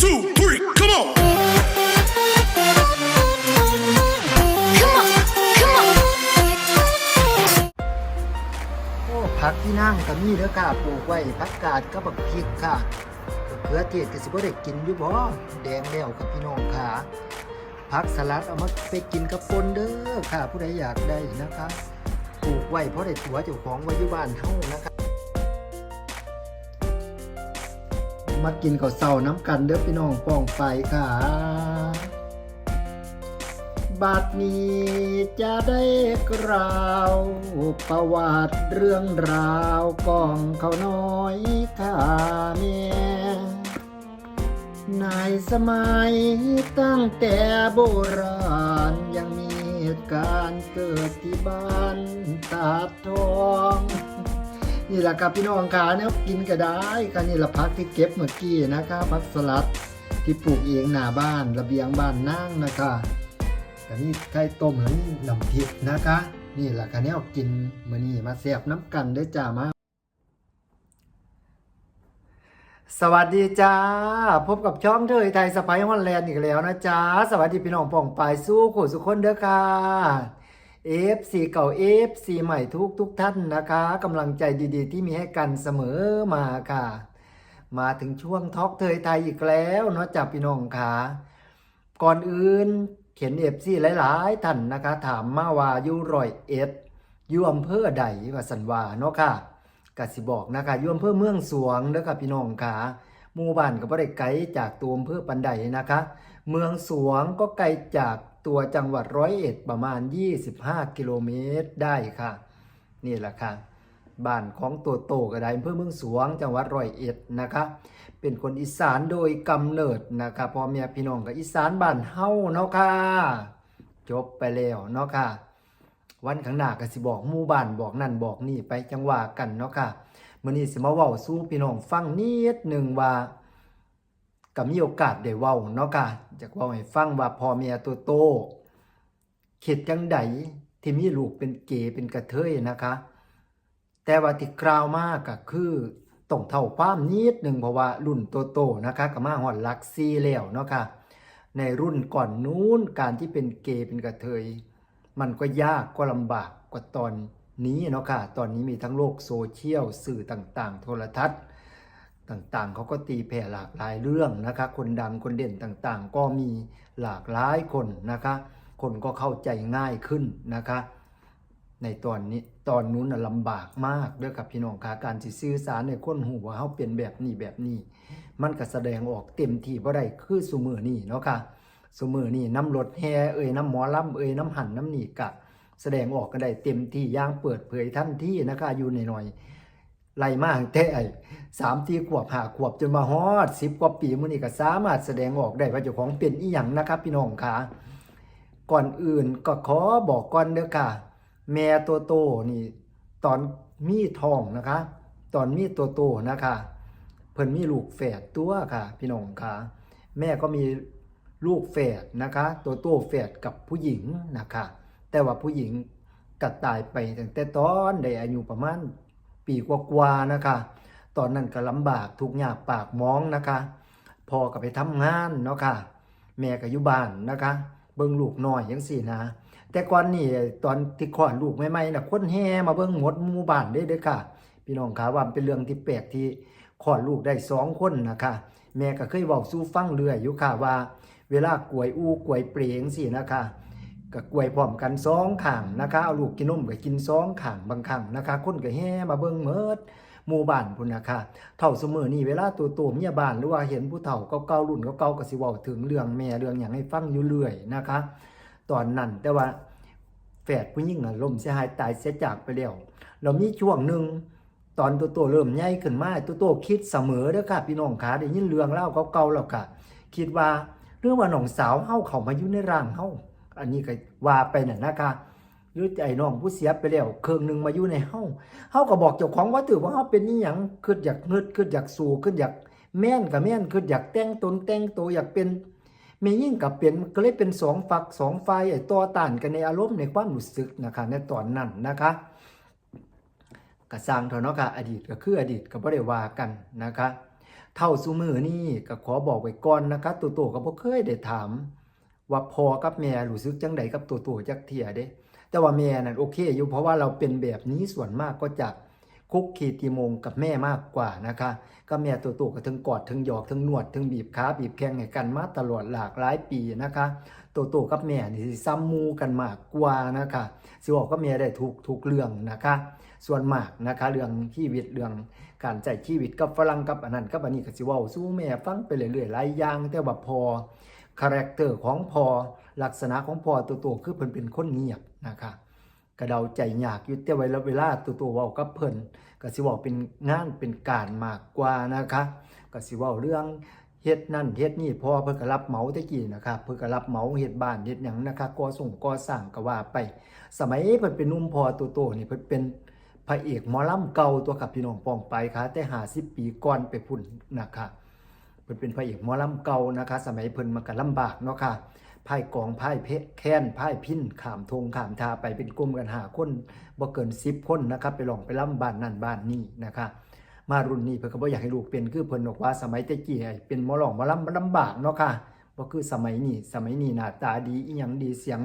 two, three, come on. Come on, come on. โอ้ผักที่นั่งก็มีเด้อค่ะปลูกไว้ผักกาดกับบักพริกค่ะเขือเทศก็สิบ่ได้กินอยู่บ่แดงแล้วครับพี่น้องค่ะผักสลัดเอามาไปกินกับปนเด้อค่ะ ผู้ใดอยากได้นะคะปลูกไว้เพราะได้ตัวเจ้าของไว้อยู่บ้านเฮานะคะ มากินข้าวเช้าน้ำกันเด้อพี่น้องป้องไปค่ะบัดนี้จะได้กล่าวประวัติเรื่องราวกองเขาน้อยข้าเมียในสมัยตั้งแต่โบราณยังมีเหตุการณ์เกิดที่บ้านตาทอง นี่แหละครับพี่น้องขาเนี่ยกินก็ได้ค่ะนี่ละพักที่เก็บเมื่อกี้นะคะพักสลัดที่ปลูกเองหน้าบ้านระเบียงบ้านนั่งนะคะก็นี่ไข่ต้มแล้วนี่น้ำพริกนะคะ นี่แหละค่ะเนี่ยกินมื้อนี้มาแซ่บน้ำกันเด้จ้ามาสวัสดีจ้า พบกับช่องเธอไทยสไปฮอนแลนด์อีกแล้วนะจ๊ะสวัสดีพี่น้องป่องปายสู้ขู่สุขคนเด้อค่ะ FC เก่า FC ใหม่ทุกทุกท่านนะคะกำลังใจดีๆ ที่มีให้กันเสมอมาค่ะ มาถึงช่วงทอกเทยไทยอีกแล้วเนาะจ้าพี่น้องค่ะ ก่อนอื่นเขียน FC หลายๆท่านนะคะ ถามมาว่าอยู่รอยเอ็ดอยู่อำเภอใดว่าสันวาเนาะค่ะกสิบอกนะคะอยู่อำเภอเมืองสวงเด้อค่ะพี่น้องค่ะหมู่บ้านก็บ่ได้ไกลจากตัวอำเภอปันใดนะคะ เมืองสวงก็ไกลจาก ตัวจังหวัดร้อยเอ็ดประมาณ 25 กิโลเมตรได้ค่ะ นี่แหละค่ะบ้านของตัวโตก็ได้อำเภอเมืองสวงจังหวัดร้อยเอ็ดนะคะ เป็นคนอีสานโดยกำเนิดนะคะพ่อแม่พี่น้องกับอีสานบ้านเฮาเนาะค่ะ จบไปแล้วเนาะค่ะ วันข้างหน้าก็สิบอกหมู่บ้านบอกนั่นบอกนี่ไปจังหว่ากันเนาะค่ะมื้อนี้สิมาเว้าสู่พี่น้องฟังนิดหนึ่งว่า ก็มีโอกาสได้เว้าเนาะค่ะจะเว้าให้ฟังว่าพ่อแม่ตัวโตเข็ดจังใดที่มีลูกเป็นเกย์เป็นกระเทยนะคะ แต่ว่าที่กล่าวมากก็คือต้องเท่าความนิดหนึ่งเพราะว่ารุ่นโตโตนะคะก็มาหอดลักซีแล้วเนาะค่ะในรุ่นก่อนนู้นการที่เป็นเกย์เป็นกระเทย มันก็ยากก็ลำบากกว่าตอนนี้เนาะค่ะ ตอนนี้มีทั้งโลกโซเชียลสื่อต่างๆ โทรทัศน์ ต่างๆ เขาก็ตีแผ่หลากหลายเรื่องนะคะ คนดังคนเด่นต่างๆ ก็มีหลากหลายคนนะคะ คนก็เข้าใจง่ายขึ้นนะคะ ในตอนนี้ตอนนู้นลำบากมากเด้อกับพี่น้องค่ะการสิสื่อสารในคนหูว่าเฮาเป็นแบบนี้แบบนี้ มันก็แสดงออกเต็มที่บ่ได้คือซุมือนี่เนาะค่ะซุมือนี่น้ำรถแห่เอ่ยน้ำหมอลำเอ่ยน้ำหันน้ำหนีกะแสดงออกกันได้เต็มที่ย่างเปิดเผยทันที่นะคะอยู่ในหน่อย ไล่มาตั้งแต่ไอ้สามที่ขวบหาขวบจนมาฮอดสิบกว่าปีมื้อนี้ก็สามารถแสดงออกได้ว่าเจ้าของเป็นอีหยังนะครับ พี่น้องค่ะ ก่อนอื่นก็ขอบอกก่อนเด้อค่ะ แม่ตัวโตนี่ ตอนมีท้องนะคะ ตอนมีตัวโตนะคะเพิ่นมีลูกแฝดตัวค่ะ พี่น้องค่ะ แม่ก็มีลูกแฝดนะคะ ตัวโตแฝดกับผู้หญิงนะคะ แต่ว่าผู้หญิงก็ตายไปตั้งแต่ตอนได้อายุประมาณ ปีกว่าๆนะคะ ตอนนั้นก็ลำบากทุกข์ยากปากมองนะคะพ่อก็ไปทำงานเนาะค่ะ แม่ก็อยู่บ้านนะคะ เบิ่งลูกน้อยจังซี่นะ แต่ก่อนนี่ตอนที่คลอดลูกใหม่ๆน่ะคนแห่มาเบิ่งหมดหมู่บ้านเด้เด้อค่ะ พี่น้องขาว่าเป็นเรื่องที่แปลกที่คลอดลูกได้สองคนนะคะ แม่ก็เคยเว้าสู่ฟังเรื่อยอยู่ค่ะว่า เวลากลวยอู้กลวยเปรยงซี่นะคะ ก็กล้วยพร้อมกันสองข้างนะคะเอาลูกกินนมก็กินสองข้างบางครั้งนะคะคนก็แห่มาเบิ่งเมิดหมู่บ้านพุ่นนะคะเท่าเสมอนี่เวลาตัวโตเมียบ้านหรือว่าเห็นผู้เฒ่าเก่าๆรุ่นเก่าๆก็สิเว้าถึงเรื่องแม่เรื่องหยังให้ฟังอยู่เรื่อยนะคะ ตอนนั้นแต่ว่าแฝดผู้หญิงน่ะล่มเสียหายตายเสียจากไปแล้วเรามีช่วงหนึ่งตอนตัวโตเริ่มใหญ่ขึ้นมาตัวโตคิดเสมอเด้อค่ะ พี่น้องขาได้ยินเรื่องเล่าเก่าๆแล้วค่ะ คิดว่าเรื่องว่าน้องสาวเฮาเข้ามาอยู่ในร่างเฮา อันนี้ก็ว่าไปน่ะนะคะหรือไอ้น้องผู้เสียไปแล้วเครื่องหนึ่งมาอยู่ในเฮาเฮาก็บอกเจ้าของว่าถือว่าเฮาเป็นนี่หยังคืออยากเงิดคืออยากสู้คืออยากแม่นก็แม่นคืออยากแต่งตนแต่งตัวอยากเป็นแม่ยิ่งกับเปลี่ยนก็เลยเป็นสองฝักสองฝ่ายไอ้ต่อต้านกันในอารมณ์ในความรู้สึกนะคะในตอนนั้นนะคะกระสร้างเถอะเนาะค่ะอดีตก็คืออดีตก็บ่ได้ว่ากันนะคะ เท่าซุมือนี่ก็ขอบอกไว้ก่อนนะคะตัวโตก็บ่เคยได้ถาม ว่าพอกับแม่รู้สึกจังใดกับตัวโตจักเที่ยเด้แต่ว่าแม่นั่นโอเคอยู่เพราะว่าเราเป็นแบบนี้ส่วนมากก็จะคุกคีตีมงกับแม่มากกว่านะคะก็แม่ตัวโตก็ทั้งกอดทั้งหยอกทั้งนวดทั้งบีบขาบีบแข้งให้กันมาตลอดหลากหลายปีนะคะ ตัวโตกับแม่นี่ซ้ำมูกันมากกว่านะคะสิบอกก็แม่ได้ทุกทุกเรื่องนะคะ ส่วนมากนะคะเรื่องชีวิตเรื่องการใช้ชีวิตกับฝรั่งกับอันนั้นกับอันนี้ก็สิว้าสู้แม่ฟังไปเรื่อยๆหลายอย่างแต่ว่าพอ คาแรคเตอร์ของพอลักษณะของพอตัวโตคือเพิ่นเป็นคนเงียบนะคะกระเดาใจยากอยู่แต่เวลาเวลาตัวตเว้ากับเพิ่นก็สิเว้าเป็นงานเป็นการมากกว่านะคะก็สิเว้าเรื่องเฮ็ดนั่นเฮ็ดนี่พอเพิ่นก็รับเหมาตะกี้นะคะเพิ่นก็รับเหมาเฮ็ดบ้านเฮ็ดหยังนะคะก่อส่งก่อสร้างก็ว่าไป สมัยเพิ่นเป็นนุ่มพอตัวโตนี่เพิ่นเป็นพระเอกหมอลำเก่าตัวกับพี่น้องปองไปค่ะแต่หาสิปีก่อนไปพุ่นนะคะ เพิ่นเป็นพระเอกหมอลำเก่านะคะ สมัยเพิ่นมันก็ลำบากเนาะค่ะพ่ายกองพ่ายเพแค้นพ่ายพินขามทงขามทาไปเป็นกลุ่มกันหาคนบ่เกิน10คนนะครับไปลองไปลำบ้านนั่นบ้านนี่นะคะมารุ่นนี้เพิ่นก็บ่อยากให้ลูกเป็นคือเพิ่นบอกว่าสมัยแต่กี้เป็นหมอร้องหมอลำมันลำบากเนาะค่ะบ่คือสมัยนี้สมัยนี้หน้าตาดีอีหยังดีเสียง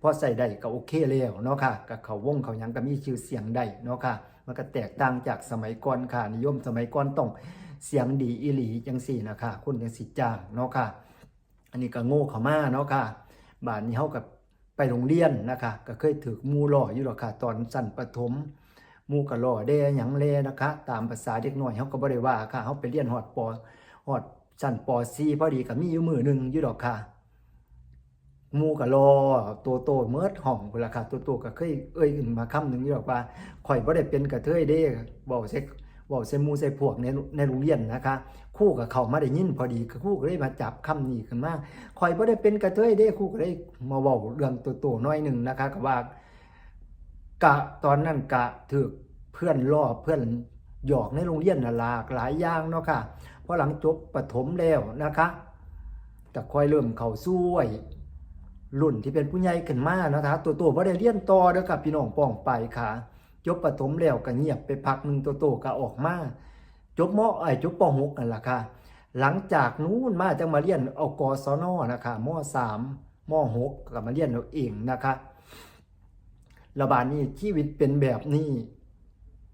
พอใส่ได้ก็โอเคแล้วเนาะค่ะกับเขาวงเขาหยังก็มีชื่อเสียงได้เนาะค่ะมันก็แตกต่างจากสมัยก่อนค่ะนิยมสมัยก่อนต้อง เสียงดีอีหลีจังสี่นะคะคนจังสิจ้างเนาะค่ะ อันนี้ก็โง่เขามาเนาะค่ะบานนี้เฮากับไปโรงเรียนนะคะ ก็เคยถือมูหล่ออยู่หรอกค่ะ ตอนสั้นประถมมูก็หล่อได้หยังแลนะคะ ตามภาษาเด็กน้อยเฮาก็บ่ได้ว่าค่ะเฮาไปเรียนฮอดปอฮอดสั้นป .4 พอดีก็มีอยู่มือหนึ่งอยู่ดอกค่ะมูก็รอตัวโตเมิดห้องพุ่นล่ะค่ะตัวโตก็เคยเอ่ยขึ้นมาคำหนึ่งอยู่ดอกว่าข่อยบ่ได้เป็นกระเทยเด้เว้าใส่เว้าใส่หมู่ใส่พวกในในโรงเรียนนะคะ คู่กับเขามาได้ยินพอดีคู่ก็เลยมาจับคำนี้ขึ้นมาข่อยบ่ได้เป็นกระเทยเด้คู่ก็เลยมาเว้าเรื่องตัวโตน้อยหนึ่งนะคะก็ว่ากะตอนนั้นกะถูกเพื่อนล้อเพื่อนหยอกในโรงเรียนน่ะหลากหลายอย่างเนาะค่ะพอหลังจบประถมแล้วนะคะก็ค่อยเริ่มเข้าสู่วัยรุ่นที่เป็นผู้ใหญ่ขึ้นมานะคะ ตัวโตบ่ได้เรียนต่อเด้อครับพี่น้องป้องไปค่ะ จบประถมแล้วก็เงียบไปพักหนึ่งตัวโตก็ออกมาจบมอไอ้จบป .6 นั่นล่ะค่ะ หลังจากนู้นมาจังมาเรียนเอากศนนะคะม .3 ม .6 ก็มาเรียนเอาเองนะคะระบาดนี้ชีวิตเป็นแบบนี้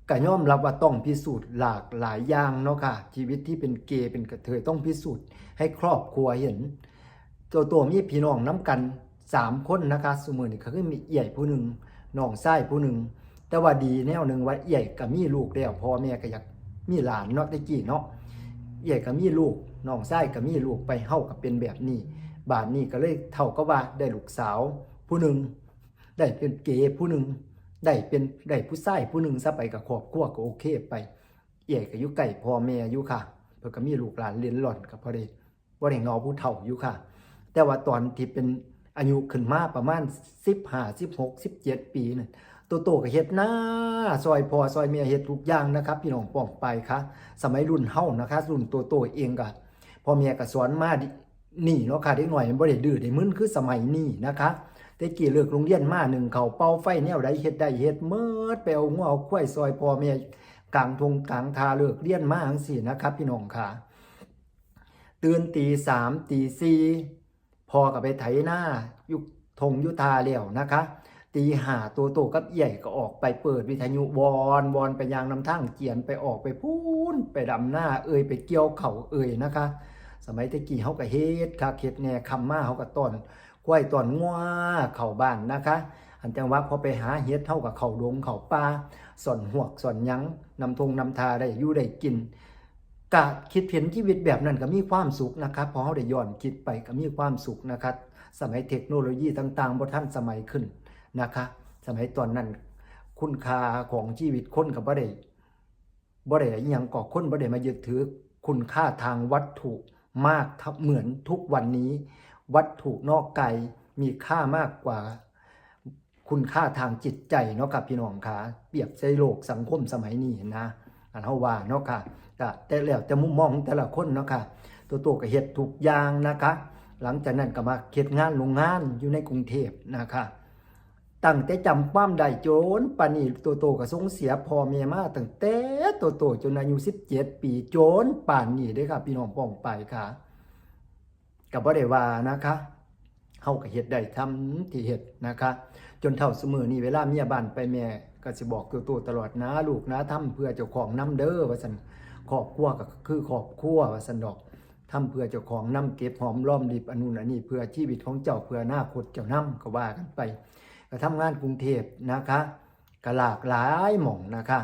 ก็ย่อมรับว่าต้องพิสูจน์หลากหลายอย่างเนาะค่ะ ชีวิตที่เป็นเกย์เป็นกระเทยต้องพิสูจน์ให้ครอบครัวเห็น ตัวตัวมีพี่น้องน้ำกันสามคนนะคะสมือนี่ก็คือมีเอี่ยผู้หนึ่งน้องชายผู้หนึ่ง แต่ว่าดีแนวหนึ่งว่าเอี่ยก็มีลูกแล้วพ่อแม่ก็อยากมีหลานเนาะตะกี้เนาะเอี่ยก็มีลูกน้องชายก็มีลูกไปเฮากับเป็นแบบนี้บาดนี้ก็เลยเท่ากับว่าได้ลูกสาว ผู้หนึ่งได้เป็นเกย์ผู้หนึ่งได้เป็นได้ผู้ชายผู้หนึ่งซะไปกับครอบครัวก็โอเคไป เอี่ยก็อยู่ใกล้พ่อแม่อยู่ค่ะเพิ่นก็มีลูกหลานเรียนหล่อนกับพอดีบ่ได้งอผู้เฒ่าอยู่ค่ะ แต่ว่าตอนที่เป็นอายุขึ้นมาประมาณ15 16 17ปีเนั่นโตัวโตก็เฮ็ดหน้าซอยพอซอยเมียเฮ็ดทุกอย่างนะครับ พี่น้องป้องไปค่ะสมัยรุ่นเฮานะคะ รุ่นโตโตเองก็พ่อเมียก็สอนมาดินี่เนาะค่ะเด็กหน่อยมันบ่ได้ดื้อได้มึนคือสมัยนี้นะคะแต่กี้เลิกโรงเรียนมาหนึ่งเขาเป่าไฟแนวใดเฮ็ดได้เฮ็ดเมิดไปเอางัวเอาควายซอยพ่อแม่กลางทงกลางทาเลิกเรียนมาจังซี่นะครับ พี่น้องค่ะตื่นตีสามตีสี่พอกับไปไถหน้ายุคทงยุทาแล้วนะคะ ตีหาตัวโตกับใหญ่ก็ออกไปเปิดวิทยุวอนวอนไปยางน้ำทางเกียนไปออกไปพูนไปดำหน้าเอ่ยไปเกี่ยวเข่าเอ่ยนะคะ สมัยตะกี้เขาก็เฮ็ดคักเฮ็ดแหน่คำมาเขาก็ต้อนควายต้อนงัวเข่าบ้านนะคะอันจังว่าพอไปหาเฮ็ดเท่ากับเข่าดงเข่าป่าส่อนหวกส่อนยังนำทงนำทาได้อยู่ได้กินกะคิดเห็นชีวิตแบบนั้นก็มีความสุขนะครับพอเขาได้ย้อนคิดไปก็มีความสุขนะครับสมัยเทคโนโลยีต่างๆบ่ทันสมัยขึ้น นะคะ สมัยตอนนั้น คุณค่าของชีวิตคนก็บ่ได้บ่ได้อหยังก่อคนบ่ได้มายึดถือคุณค่าทางวัตถุมากเท่าเหมือนทุกวันนี้ วัตถุนอกกายมีค่ามากกว่าคุณค่าทางจิตใจเนาะครับพี่น้องค่ะเปรียบใช้โลกสังคมสมัยนี้นะอันเฮาว่าเนาะค่ะแต่แล้วแต่มุมมองของแต่ละคนเนาะค่ะตัวตัวก็เฮ็ดทุกอย่างนะคะ หลังจากนั้นก็มาเฮ็ดงานโรงงานอยู่ในกรุงเทพนะคะ ตั้งแต่จำความได้โจนปานนีตัวโตก็สงเสียพ่อแม่มาตั้งแต่ตัวโตจนอายุ17ปีโจนป่านนี้เด้ครับพี่น้องป้องไปค่ะก็บ่ได้ว่านะคะเฮาก็เฮ็ดได้ทำที่เฮ็ดนะคะ จนเท่าเสมอนี่เวลาเมียบ้านไปแม่ก็สิบอกตัวโตตลอดนะ ลูกนะทำเพื่อเจ้าของนํเด้อว่าซั่นครอบครัวก็คือครอบครัวว่าซั่นดอกทำเพื่อเจ้าของนํเก็บหอมรอมริบอนนู้นอันนี้เพื่อชีวิตของเจ้าเพื่ออนาคตเจ้านํก็ว่ากันไป ก็ทำงานกรุงเทพนะคะก็หลากหลายหม่องนะคะ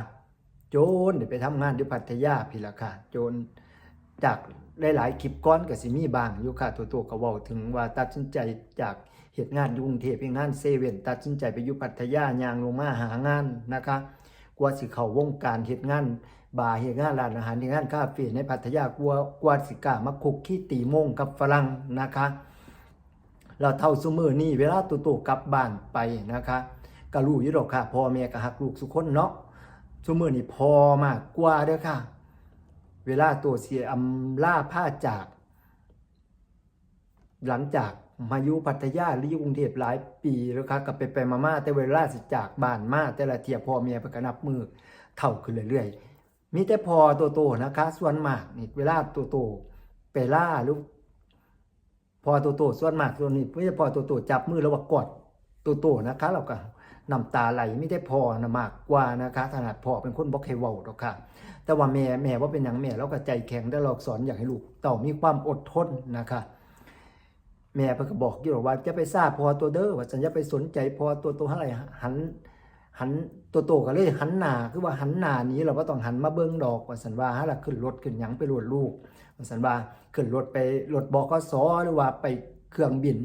โจนได้ไปทำงานที่พัทยาพี่ละค่ะ โจนจากได้หลายคลิปก้อนก็สิมีบางอยู่ค่ะ ตัวตัวก็เว้าถึงว่าตัดสินใจจากเหตุงานยกรุงเทพเป็นงานเซเว่นตัดสินใจไปอยู่พัทยายางลงมาหางานนะคะกว่าสิเข้าวงการเหตุงานบาร์เหตุงานร้านอาหารเหตุงานคาเฟ่ในพัทยากว่ากว่าสิกามาคุกขี้ตีมงกับฝรั่งนะคะ เราเท่าซุมือนี่เวลาตัวโตกลับบ้านไปนะคะก็รู้อยู่ดอกค่ะพ่อแม่ก็หักลูกสุคนเนาะซุมือนี่พอมากกว่าเด้อค่ะ เวลาตัวเสียอำลาผ้าจาก หลังจากมาอยู่พัทยาหรืออยู่กรุงเทพหลายปีแล้วค่ะก็ไปไปมาๆแต่เวลาสิจากบ้านมาแต่ละเทียพ่อแม่เพิ่นก็นับมือเท่าขึ้นเรื่อยๆมีแต่พอตัวโตนะคะ ส่วนมากนี่เวลาตัวโตไปล่าหรือ พอตัวโตส่วนมากตัวนี้ไม่ใช่พอตัวโตจับมือแล้วว่ากอดตัวโตนะคะเราก็น้ำตาไหลไม่ได้พอนะมากกว่านะคะขนาดพอเป็นคนบอกให้เว้าดอกค่ะ แต่ว่าแม่แม่ว่าเป็นหยังแม่เราก็ใจแข็งได้เราสอนอยากให้ลูกเต่ามีความอดทนนะคะแม่เพิ่นก็บอกอยู่หรอว่าจะไปทราบพอตัวเด้อว่าฉันจะไปสนใจพอตัวตัวเท่าไหร่หันหัน ตัวโตก็เลยหันหน้าคือว่าหันหน้านี้เราก็ต้องหันมาเบิ่งดอกว่าสันว่าหาล่ะขึ้นรถขึ้นยังไปรวดลูกว่าสันว่าขึ้นรถไปรถบกสหรือว่าไปเครื่องบิน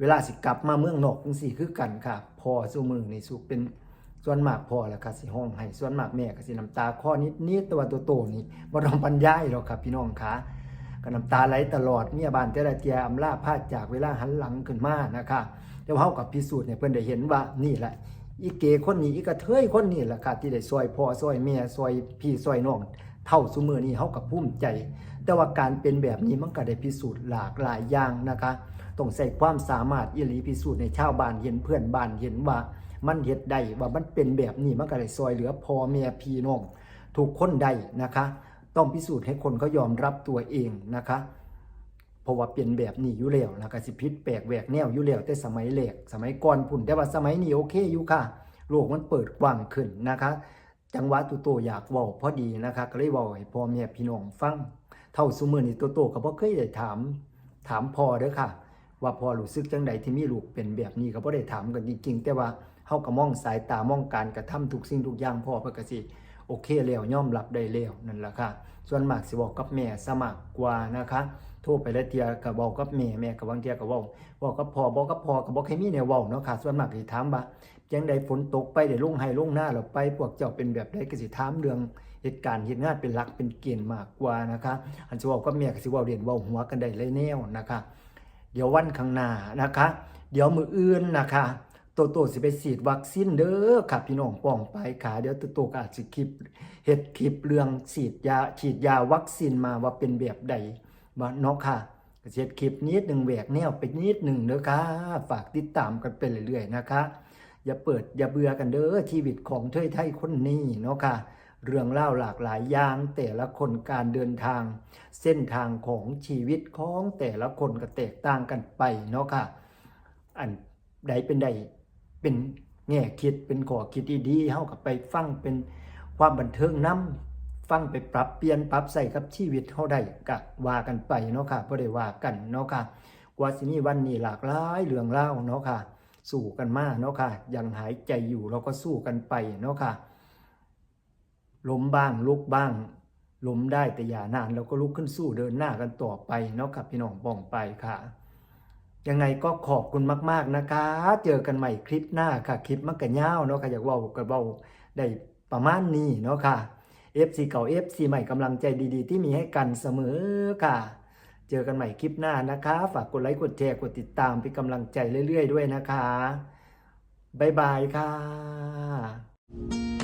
เวลาสิกลับมาเมืองนอกจังซี่คือกันค่ะ พอสู้มือนี่สุเป็นส่วนมากพอแหละค่ะสิห้องให้ส่วนมากแม่ก็สิน้ำตาคลอนิดนิดต่ว่าตัวโตนี่บ่ต้องบรรยาหรอกครับพี่น้องคะก็น้ำตาไหลตลอดเมียบานแต่ละเทียอำลาพาดจากเวลาหันหลังขึ้นมานะคะแต่ว่าเฮากับพิสูจน์เนี่ยเพิ่นได้เห็นว่านี่แหละ อีเกคนนี้อีกระเทยคนนี้แหละค่ะที่ได้ซอยพ่อซอยแม่ซอยพี่ซอยน้องเท่าซุมือนี้เฮากับภูมิใจ แต่ว่าการเป็นแบบนี้มันก็ได้พิสูจน์หลากหลายอย่างนะคะต้องใส่ความสามารถอีหลีพิสูจน์ในชาวบ้านเห็นเพื่อนบ้านเห็นว่ามันเฮ็ดได้ว่ามันเป็นแบบนี้มันก็ได้ซอยเหลือพ่อแม่พี่น้องทุกคนได้นะคะ ต้องพิสูจน์ให้คนเขายอมรับตัวเองนะคะ ราะว่าเป็นแบบนี้อยู่แล้วนะก็สิพิษแปลกแหวกแนวอยู่แล้วแต่สมัยแรกสมัยก่อนพุ่นแต่ว่าสมัยนี้โอเคอยู่ค่ะโลกมันเปิดกว้างขึ้นนะคะ จังหวะตัวโตอยากเว้าพอดีนะคะก็เลยเว้าให้พ่อแม่พี่น้องฟังเท่าซุมื้อนี้ตัวโตก็บ่เคยได้ถามถามพ่อเด้อค่ะ ว่าพ่อรู้สึกจังใดที่มีลูกเป็นแบบนี้ก็บ่ได้ถามกันจริงๆแต่ว่าเฮาก็มองสายตามองการกระทำทุกสิ่งทุกอย่างพ่อเพิ่นก็สิโอเคแล้วยอมรับได้แล้วนั่นล่ะค่ะ ส่วนมากสิบอกกับแม่สมัครกว่านะคะ โทรไปแล้วเทียก็เว้ากับแม่แม่ก็บางเทียก็เว้าเว้ากับพ่อบอกกับพ่อก็บ่เคยมีแนวเว้าเนาะค่ะส่วนมากสิถามว่าจังใดฝนตกไปได้ลงให้ลงหน้าแล้วไปพวกเจ้าเป็นแบบใดก็สิถามเรื่องเหตุการณ์เหตุงานเป็นหลักเป็นเกณฑ์มากกว่านะคะอันสิว้ากับแม่ก็สิว้าเรียนเว้าหัวกันได้เลยแนวนะคะ เดี๋ยววันข้างหน้านะคะ เดี๋ยวมืออื่นนะคะโตโตสิไปฉีดวัคซีนเด้อค่ะพี่น้องป้องไปขาเดี๋ยวโตโตก็อาจสิคลิปเฮ็ดคลิปเรื่องฉีดยาฉีดยาวัคซีนมาว่าเป็นแบบใด ว่าเนาะค่ะก็สิเฮ็ดคลิปนิดหนึ่งแหวกแนวไปนิดหนึ่งเด้อค่ะฝากติดตามกันไปเรื่อยๆนะคะ อย่าเปิดอย่าเบื่อกันเด้อชีวิตของเทยไทยคนนี้เนาะค่ะ เรื่องเล่าหลากหลายอย่างแต่ละคนการเดินทาง เส้นทางของชีวิตของแต่ละคนก็แตกต่างกันไปเนาะค่ะ อันใดเป็นใดเป็นแง่คิดเป็นขอคิดดีๆเฮากับไปฟังเป็นความบันเทิงนํ ฟังไปปรับเปลี่ยนปรับใส่กับชีวิตเฮาได้ก็ว่ากันไปเนาะค่ะบ่ได้ว่ากันเนาะค่ะกว่าสิมีวันนี้หลากหลายเรื่องเล่าเนาะค่ะ สู้กันมาเนาะค่ะ ยังหายใจอยู่เราก็สู้กันไปเนาะค่ะล้มบ้างลุกบ้างล้มได้แต่อย่านานเราก็ลุกขึ้นสู้เดินหน้ากันต่อไปเนาะครับพี่น้องป้องไปค่ะยังไงก็ขอบคุณมาก ๆนะคะ เจอกันใหม่คลิปหน้าค่ะ คลิปมักกะยาวเนาะค่ะอยากเว้าก็เว้าได้ประมาณนี้เนาะค่ะ FC เก่า FC ใหม่กำลังใจดีๆ ที่มีให้กันเสมอค่ะ เจอกันใหม่คลิปหน้านะคะ ฝากกดไลค์กดแชร์กดติดตามเป็นกำลังใจเรื่อย ๆ ด้วยนะคะ บ๊ายบายค่ะ